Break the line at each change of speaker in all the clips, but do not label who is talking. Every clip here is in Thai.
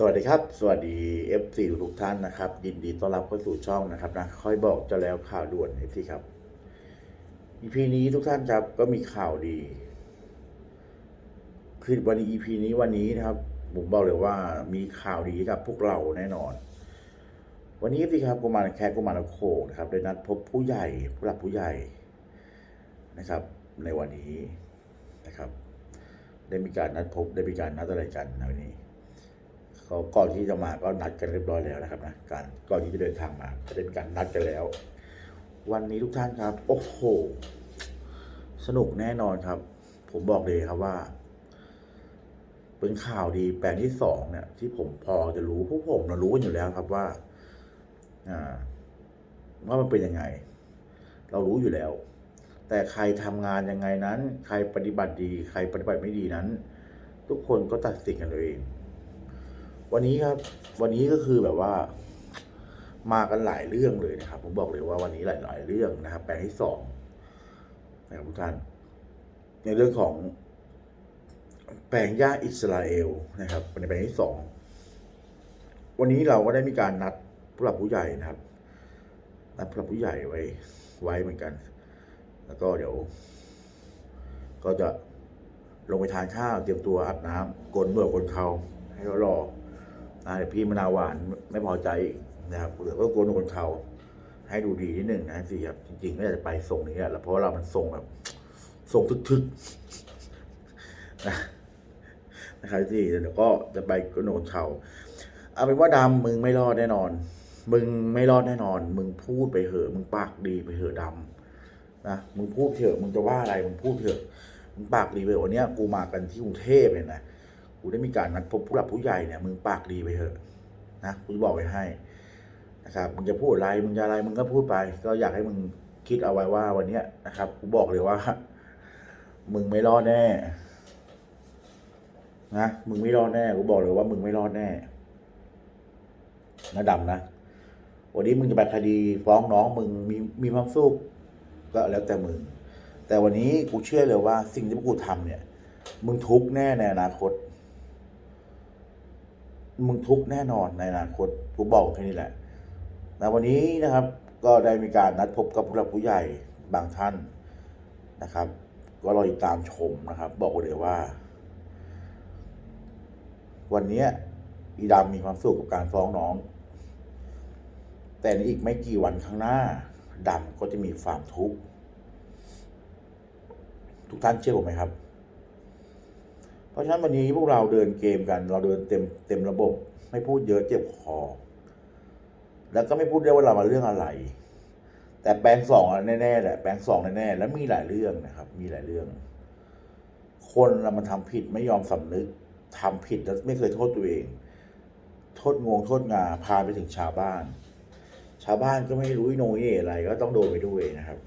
สวัสดีครับ สวัสดี F4 ทุกท่านนะครับ ยินดีต้อนรับเข้าสู่ช่องนะครับนะค่อยบอกจะแล้วข่าวด่วน F4 ครับ EP นี้ทุกท่านครับก็มีข่าวดี คือวันนี้ EP นี้วันนี้นะครับผมบอกเลยว่ามีข่าวดีกับพวกเราแน่นอน วันนี้สิครับกุมารแคร์กุมารโคกนะครับได้นัดพบผู้ใหญ่ผู้หลักผู้ใหญ่นะครับ ในวันนี้นะครับ ได้มีการนัดพบได้มีการนัดอะไรกันในวันนี้ เขาก่อนที่จะมาก็นัดกันเรียบร้อยแล้วนะครับนะการก่อนที่จะเดินทางมาก็ได้มีการนัดกันแล้ว วันนี้ทุกท่านครับ โอ้โห สนุกแน่นอนครับ ผมบอกเลยครับว่า เป็นข่าวดีแปลงที่สองเนี่ย ที่ผมพอจะรู้พวกผมเรารู้กันอยู่แล้วครับว่า อ่าว่ามันเป็นยังไง เรารู้อยู่แล้ว แต่ใครทำงานยังไงนั้น ใครปฏิบัติดี ใครปฏิบัติไม่ดีนั้น ทุกคนก็ตัดสินกันเอาเอง วันนี้ครับ วันนี้ก็คือแบบว่า มากันหลายเรื่องเลยนะครับ ผมบอกเลยว่าวันนี้หลายๆเรื่องนะครับ แปลงที่สองนะครับทุกท่าน ในเรื่องของ แปลงย่าอิสราเอลนะครับเป็นแปลงที่สองวันนี้เราก็ได้มีการนัดผู้หลักผู้ใหญ่นะครับนัดผู้หลักผู้ใหญ่ไว้ไว้เหมือนกัน แล้วก็เดี๋ยว ก็จะลงไปทานข้าวเตรียมตัวอาบน้ำกลนเมื่อกลนเขาให้เขารอ พี่มะนาวหวานไม่พอใจอีกนะครับเหลือก็กลนกลนเขาให้ดูดีนิดหนึ่งนะสิครับจริงๆก็อยากจะไปส่งนี้แหละเพราะว่าเรามันส่งแบบส่งทึกๆนะครับที่เดี๋ยวก็จะไปกนกลนเขาเอาเป็นว่าดำมึงไม่รอดแน่นอน มึงไม่รอดแน่นอน มึงพูดไปเหอะมึงปากดีไปเหอะดำนะมึงพูดเถอะมึงจะว่าอะไรมึงพูดเถอะมึงปากดีไปวันนี้กูมากันที่กรุงเทพเนี่ยนะ กูได้มีการนัดพบผู้หลักผู้ใหญ่เนี่ยมึงปากดีไปเถอะนะกูจะบอกไว้ให้นะครับมึงจะพูดอะไรมึงจะอะไรมึงก็พูดไป ก็อยากให้มึงคิดเอาไว้ว่าวันเนี้ยนะครับกูบอกเลยว่า มึงไม่รอดแน่นะมึงไม่รอดแน่กูบอกเลยว่ามึงไม่รอดแน่นะดำนะวันนี้มึงจะไปคดีฟ้องน้องมึงมีมีความสุขก็แล้วแต่มึง แต่วันนี้กูเชื่อเลยว่าสิ่งที่พวกกูทำเนี่ย มึงทุกข์แน่ในอนาคต มึงทุกข์แน่นอนในอนาคตกูบอกแค่นี้แหละแนะวันนี้นะครับก็ได้มีการนัดพบกับผู้หลักผู้ใหญ่บางท่านนะครับ ก็รอติดตามชมนะครับ บอกเลยว่า วันนี้อีดำมีความสุขกับการฟ้องน้อง แต่ในอีกไม่กี่วันข้างหน้าดำก็จะมีความทุกข์ทุกท่านเชื่อผมไหมครับ ราะฉะนั้นวันนี้พวกเราเดินเกมกัน เราเดินเต็มเต็มระบบ ไม่พูดเยอะเจ็บคอ แล้วก็ไม่พูดได้ว่าเรามาเรื่องอะไร แต่แปลงสองแน่ๆแหละแปลงสองแน่ๆแล้วมีหลายเรื่องนะครับ มีหลายเรื่อง คนเรามันทำผิดไม่ยอมสำนึกทำผิดแล้วไม่เคยโทษตัวเอง โทษงงโทษงาพาไปถึงชาวบ้าน ชาวบ้านก็ไม่รู้โหนยเหน่อะไร ก็ต้องโดนไปด้วยนะครับ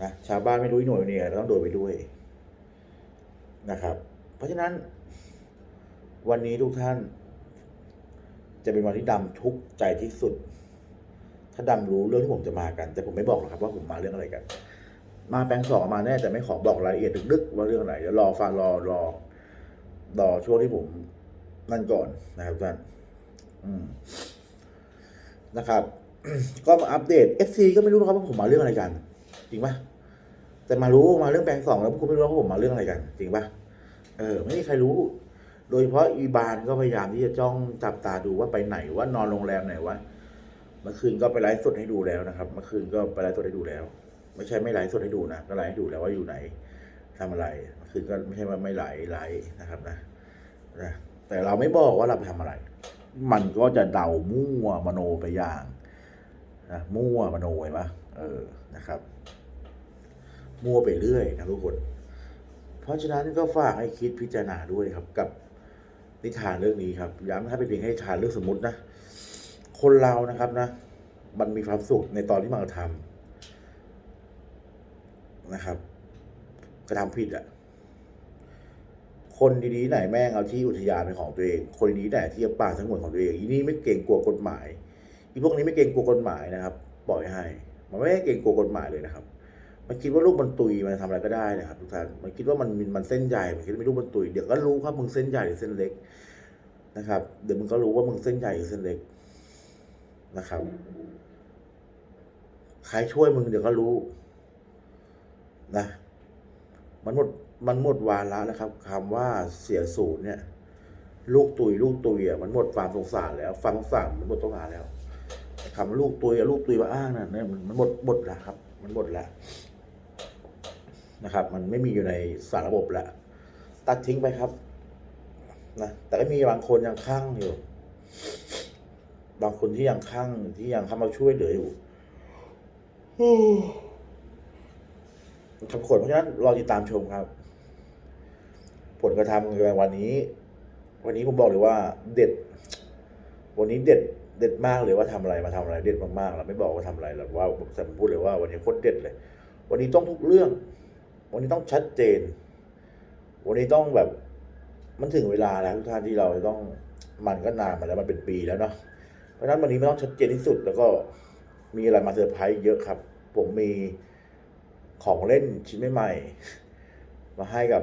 นะชาวบ้านไม่รู้อีโหนยเนี่ยต้องโดนไปด้วยนะครับ เพราะฉะนั้น วันนี้ทุกท่าน จะเป็นวันที่ดำทุกข์ใจที่สุด ถ้าดำรู้เรื่องที่ผมจะมากัน แต่ผมไม่บอกหรอกครับว่าผมมาเรื่องอะไรกัน มาแปลงสองมาแน่แต่ไม่ขอบอกรายละเอียดดึกๆว่าเรื่องอะไรเดี๋ยวรอฟังรอรอรอช่วงที่ผมนั่นก่อนนะครับท่านอืมนะครับ ก็มาอัปเดต FC ก็ไม่รู้นะครับว่าผมมาเรื่องอะไรกัน จริงปะแต่มารู้มาเรื่องแปลงสองแล้วคุณไม่รู้ว่าผมมาเรื่องอะไรกัน จริงปะ เออ ไม่มีใครรู้ โดยเฉพาะอีบานก็พยายามที่จะจ้องจับตาดูว่าไปไหนว่านอนโรงแรมไหนวะเมื่อคืนก็ไปไลฟ์สดให้ดูแล้วนะครับเมื่อคืนก็ไปไลฟ์สดให้ดูแล้ว ไม่ใช่ไม่ไลฟ์สดให้ดูนะก็ไลฟ์ให้ดูแล้วว่าอยู่ไหนทำอะไรเมื่อคืนก็ไม่ใช่ว่าไม่ไลฟ์ไลฟ์นะครับนะนะแต่เราไม่บอกว่าเราไปทำอะไร มันก็จะเดามั่วมโนไปอย่างนะมั่วมโนไปปะเออนะครับ มั่วไปเรื่อยนะทุกคน ราะฉะนั้นก็ฝากให้คิดพิจารณาด้วยครับ กับนิทานเรื่องนี้ครับ ย้ำนะครับเป็นเพียงให้ทานเรื่องสมมตินะ คนเรานะครับนะ มันมีความสุขในตอนที่มันกระทำนะครับกระทำผิดอะคนดีๆไหนแม่งเอาที่อุทยานเป็นของตัวเอง คนดีๆไหนที่เอาป่าทั้งหมดของตัวเองอีนี่ไม่เก่งกลัวกฎหมายอีพวกนี้ไม่เก่งกลัวกฎหมายนะครับ ปล่อยให้ มันไม่เก่งกลัวกฎหมายเลยนะครับ มันคิดว่าลูกมันตุยมันทำอะไรก็ได้นะครับทุกท่านมันคิดว่ามันมันเส้นใหญ่มันคิดว่าม่ลูกมันตุยเดี๋ยวก็รู้ครับมึงเส้นใหญ่หรือเส้นเล็กนะครับ เดี๋ยวมึงก็รู้ว่ามึงเส้นใหญ่หรือเส้นเล็กนะครับใครช่วยมึงเดี๋ยวก็รู้นะมันหมดมันหมดวาระแล้วครับคำว่าเสียศูนย์เนี่ย ลูกตุยลูกตุยอะมันหมดความสงสารแล้วความสงสารมันหมดต้องการแล้วคำว่าลูกตุยลูกตุยมาอ้างนั่นเนี่ยมันหมดหมดแล้วครับ มันหมดแล้ว นะครับ มันไม่มีอยู่ในสารระบบแล้ว ตัดทิ้งไปครับนะแต่ก็มีบางคนยังข้างอยู่ บางคนที่ยังข้างที่ยังเข้ามาช่วยเหลืออยู่ครับผลเพราะฉะนั้นรอติดตามชมครับ ผลกระทำในวันนี้ วันนี้ผมบอกเลยว่าเด็ด วันนี้เด็ดเด็ดมากเลยว่าทำอะไรมาทำอะไรเด็ดมากๆเราไม่บอกว่าทำอะไรหรอกว่าแต่ผมพูดเลยว่าวันนี้โคตรเด็ดเลย วันนี้ต้องทุกเรื่อง วันนี้ต้องชัดเจน วันนี้ต้องแบบ มันถึงเวลาแล้วทุกท่านที่เราจะต้องมันก็นานมาแล้วมันเป็นปีแล้วเนาะเพราะฉะนั้นวันนี้ไม่ต้องชัดเจนที่สุด แล้วก็มีอะไรมาเซอร์ไพรส์เยอะครับ ผมมีของเล่นชิ้นใหม่ๆมาให้กับ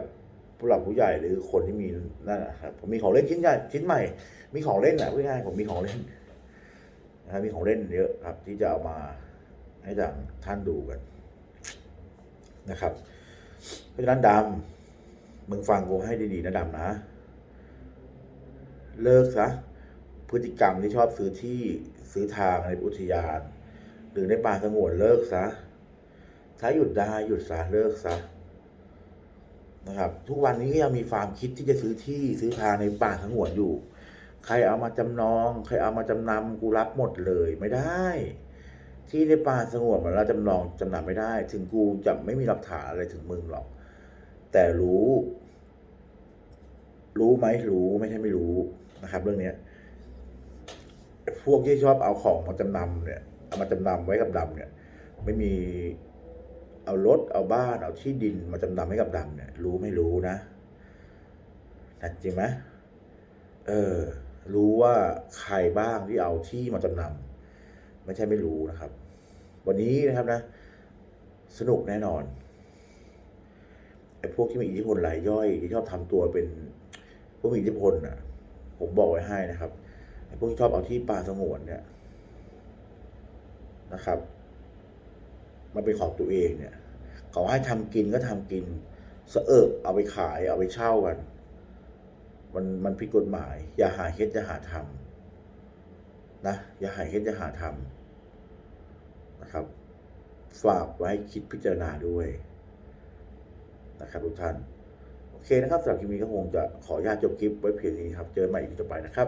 ผู้หลักผู้ใหญ่หรือคนที่มีนั่นนะครับผมมีของเล่นชิ้นใหญ่ชิ้นใหม่ มีของเล่นอะพูดง่ายๆผมมีของเล่นนะครับมีของเล่นเยอะครับ ที่จะเอามาให้ทางท่านดูกันนะครับ เพราะฉะนั้นดำมึงฟังกูให้ดีๆนะดำนะ เลิกซะพฤติกรรมที่ชอบซื้อที่ซื้อทางในอุทยาน หรือในป่าสงวนเลิกซะถ้าหยุดได้หยุดซะเลิกซะนะครับ ทุกวันนี้ก็ยังมีความคิดที่จะซื้อที่ซื้อทางในป่าสงวนอยู่ ใครเอามาจำนอง ใครเอามาจำนำกูรับหมดเลยไม่ได้ ที่ในป่าสงวนมันเราจำนองจำนำไม่ได้ ถึงกูจะไม่มีหลักฐานอะไรถึงมึงหรอก แต่รู้ รู้ไหมรู้ไม่ใช่ไม่รู้นะครับ เรื่องเนี้ย พวกที่ชอบเอาของมาจำนำเนี่ยเอามาจำนำไว้กับดำเนี่ย ไม่มีเอารถเอาบ้านเอาที่ดินมาจำนำให้กับดำเนี่ย รู้ไม่รู้นะนะจริงไหมเออ รู้ว่าใครบ้างที่เอาที่มาจำนำ ไม่ใช่ไม่รู้นะครับ วันนี้นะครับนะ สนุกแน่นอนไอ้พวกที่มีอิทธิพลรายย่อยที่ชอบทำตัวเป็นผู้มีอิทธิพลน่ะ ผมบอกไว้ให้นะครับไอ้พวกที่ชอบเอาที่ป่าสงวนเนี่ยนะครับ มันเป็นของตัวเองเนี่ยเขาให้ทำกินก็ทำกินสะเอิบเอาไปขายเอาไปเช่ากัน มันมันผิดกฎหมาย อย่าหาเฮ็ดอย่าหาทำ นะอย่าหาเฮ็ดอย่าหาทำนะครับ ฝากไว้คิดพิจารณาด้วยนะครับทุกท่าน โอเคนะครับสำหรับคลิปนี้ก็คงจะขออนุญาตจบคลิปไว้เพียงนี้ครับ เจอใหม่อีกต่อไปนะครับ